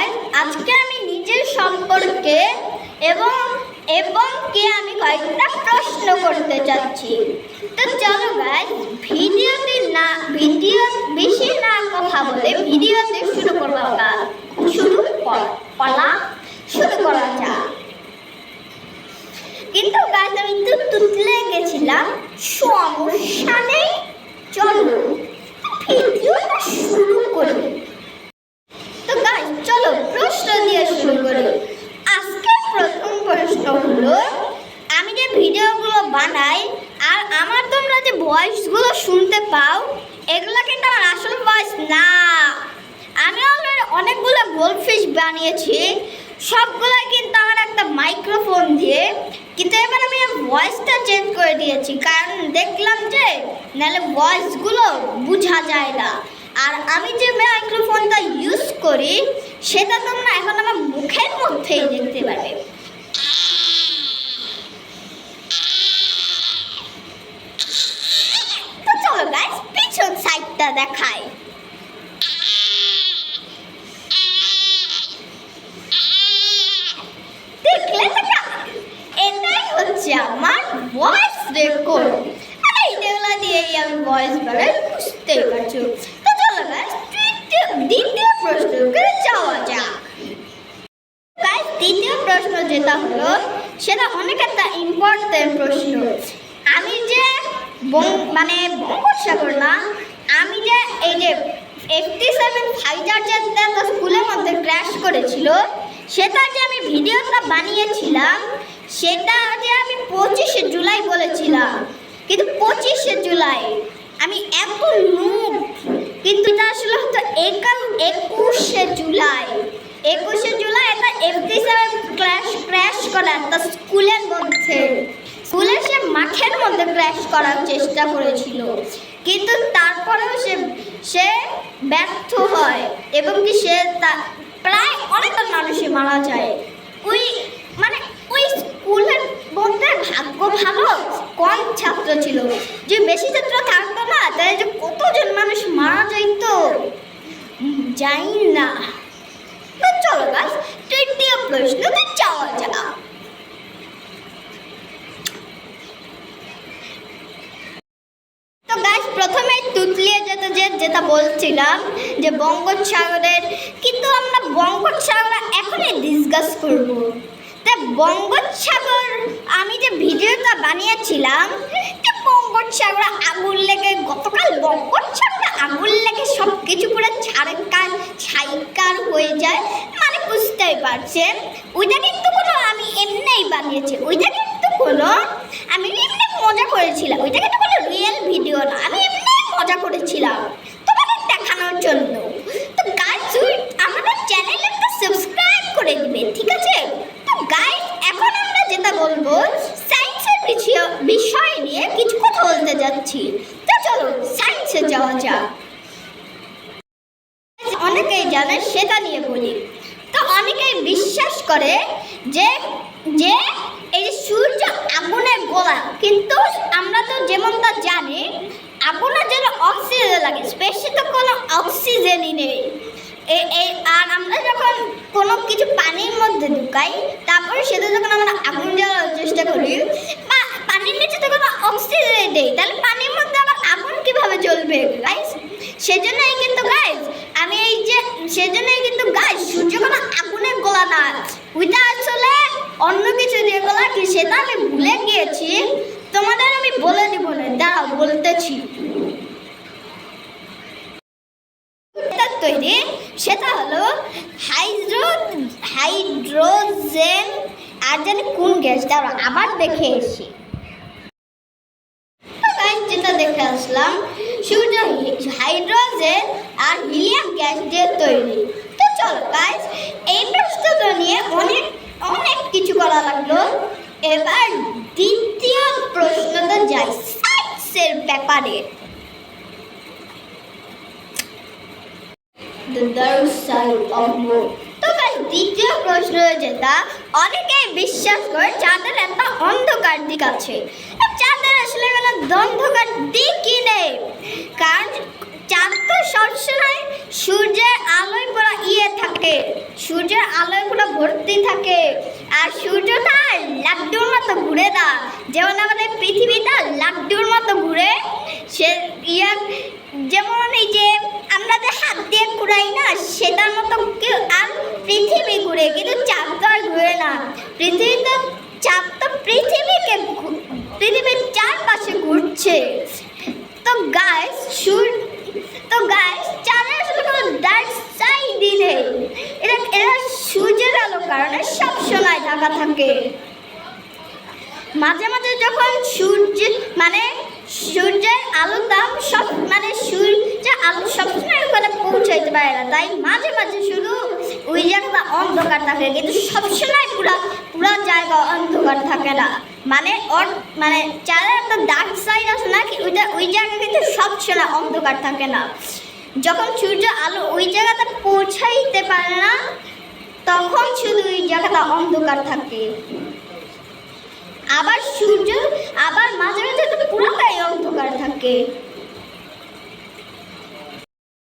Guys আজকে আমি নিজের সম্পর্কে এবং এবং কে আমি কয়েকটা প্রশ্ন করতে চাচ্ছি। তো চলো গাইস ভিডিওতে না, ভিডিও বেশি না কথা বলে ভিডিওতে শুরু করব শুরু কর- শুরু করা যাক। কিন্তু গাছ আমি তো তুতলে গেছিলাম, সমস্যা নেই চলো ভিডিওটা শুরু করি তো গাছ চলো প্রশ্ন দিয়ে শুরু করি আজকে প্রথম প্রশ্ন আমি যে ভিডিওগুলো বানাই, আর আমার তোমরা যে ভয়েসগুলো শুনতে পাও, এগুলো কিন্তু আমার আসল ভয়েস না। আমি অলরেডি অনেকগুলো গোল্ডফিশ বানিয়েছি সবগুলো কিন্তু আমার একটা মাইক্রোফোন দিয়ে। কিন্তু এবার আমি ভয়েসটা চেঞ্জ করে দিয়েছি, কারণ দেখলাম যে নাহলে ভয়েসগুলো বোঝা যায় না। আর আমি যে মাইক্রোফোনটা ইউজ করি, সেটা তোমরা এখন আমার মুখের মধ্যেই দেখতে পাবে তো চলো গাইস সাইডটা দেখাই দেখলে এটাই হচ্ছে আমার ভয়েস রেকর্ড এইগুলো দিয়েই আমি ভয়েস পারছ। তো চলো দ্বিতীয় প্রশ্নকে যাওয়া যাক। দ্বিতীয় প্রশ্ন যেটা হলো, সেটা অনেক একটা ইম্পর্টেন্ট প্রশ্ন। আমি যে মানে বঙ্গোপসাগর না আমি যে এই যে এইটটি সেভেন ফাইটার যে একটা স্কুলের মধ্যে ক্র্যাশ করেছিল, সেটা যে আমি ভিডিওটা বানিয়েছিলাম, সেটা যে আমি পঁচিশে জুলাই বলেছিলাম। কিন্তু পঁচিশে জুলাই আমি এত নুব কিন্তু এটা আসলে হতো একাল একুশে জুলাই। একুশে জুলাই একটা এফটি সেভেন ক্র্যাশ ক্র্যাশ করা একটা স্কুলের মধ্যে। স্কুলের সে মাঠের মধ্যে ক্র্যাশ করার চেষ্টা করেছিল। কিন্তু তারপরেও সে সে ব্যর্থ হয় এবং কি সে প্রায় অনেকটা মানুষই মারা যায়। ওই মানে ওই স্কুলের মধ্যে ভাগ্য ভালো, কম ছাত্র ছিল। যে বেশি ছাত্র থাকতো না, তাই যে কতজন মানুষ মারা যাইত জানি না। চলো গাছ তৃতীয় প্রশ্নতে যাওয়া যাক তো গাছ প্রথমে তুতলিয়ে যেতে যেটা বলছিলাম যে বঙ্গোপসাগরের, কিন্তু আমরা বঙ্গোপসাগর এখনই ডিসকাস করব। তা বঙ্গোপসাগর, আমি যে ভিডিওটা বানিয়েছিলাম, যে বঙ্গোপসাগরে আগুন লেগে, গতকাল বঙ্গোপসাগরে আগুন লেগে সব কিছু পুরো ছাড়কার, ছাইকার হয়ে যায় মানে বুঝতেই পারছেন? ওইটা কিন্তু কোনো আমি এমনিই বানিয়েছি, ওইটা কিন্তু কোনো আমি এমনি মজা করেছিলাম, ওইটা কিন্তু কোনো রিয়েল ভিডিও না, আমি এমনি মজা করেছিলাম তোমাদের দেখানোর জন্য তো গাইস আমাদের চ্যানেলে একটা সাবস্ক্রাইব করে দিবেন ঠিক আছে তো গাইস এখন আমরা যেটা বলব সায়েন্সের বিষয় নিয়ে কিছু কথা বলতে যাচ্ছি। তো চলো সায়েন্সে যাওয়া যাক। অনেকেই জানে, সেটা নিয়ে বলি। তো অনেকেই বিশ্বাস করে যে যে এই সূর্য আগুনের গোলা, কিন্তু আমরা তো যেমনটা জানি আগুনের জন্য অক্সিজেন লাগে স্পেসে তো কোনো অক্সিজেনই নেই। আর আমরা যখন কোনো কিছু পানির মধ্যে ঢুকাই, তারপরে সেটা যখন আমরা আগুন চেষ্টা বা পানির নিচে তো কোনো অক্সিজেন নেই। তাহলে পানির মধ্যে আমার আগুন কীভাবে জ্বলবে গাইস সেজন্যই কিন্তু গাইস আমি এই যে, সেজন্যই কিন্তু গাইস সূর্য কোনো আগুনের গোলা না। ওইটা আসলে অন্য কিছু দিয়ে গোলা কি সেটা আমি ভুলে গিয়েছি। তোমাদের আমি বলে দিব না দাঁড়াও বলতেছি এটা তৈরি সেটা হলো হাইড্রো হাইড্রোজেন আর জানি কোন গ্যাস? দাঁড়া আবার দেখে এসি। যেটা দেখে আসলাম, সূর্য হাইড্রোজেন আর হিলিয়াম গ্যাস দিয়ে তৈরি। তো চলো গাইস এই প্রশ্নটা নিয়ে অনেক অনেক কিছু করা লাগল। এবার দ্বিতীয় প্রশ্নটা যাই সায়েন্সের ব্যাপারে। The dark side of moon. দ্বিতীয় প্রশ্ন যেটা অনেকেই বিশ্বাস করে চাঁদের একটা অন্ধকার দিক আছে। চাঁদের আসলে কোনো অন্ধকার দিকই নেই। কারণ চাঁদ তো সবসময় সূর্যের আলোয় পুরো ইয়ে থাকে, সূর্যের আলোয় সূর্য ভর্তি থাকে। আর সূর্যটা লাড্ডুর মতো ঘুরে দা, যেমন আমাদের পৃথিবীটা লাড্ডুর মতো ঘুরে, সে ইয়া, যেমন এই যে আমরা যে হাত দিয়ে ঘুরাই না, সেটার মতো পৃথিবী ঘুরে কিন্তু চাঁদ তো আর ঘুরে না। পৃথিবী তো চাঁদ তো পৃথিবীকে পৃথিবীর চারপাশে ঘুরছে। তো গাইস সূর্য তো গাইস চাঁদের আসলে কোনো ডার্ক সাইডই নেই। এটা এরা সূর্যের আলো কারণে সবসময় ঢাকা থাকে। মাঝে মাঝে যখন সূর্য মানে সূর্যের আলোটা সব মানে সূর্যের আলো সবসময় পৌঁছাইতে পারে না। তাই মাঝে মাঝে শুধু ওই জায়গাটা অন্ধকার থাকে, কিন্তু সবসময় পুরা পুরা জায়গা অন্ধকার থাকে না। মানে মানে চারের একটা ডার্ক সাইড আছে না কি, ওইটা ওই জায়গা কিন্তু সবসময় অন্ধকার থাকে না। যখন সূর্য আলো ওই জায়গাটা পৌঁছাইতে পারে না, তখন শুধু ওই জায়গাটা অন্ধকার থাকে। আবার সূর্য আবার মাঝে মাঝে তো পুরোটাই অন্ধকার থাকে।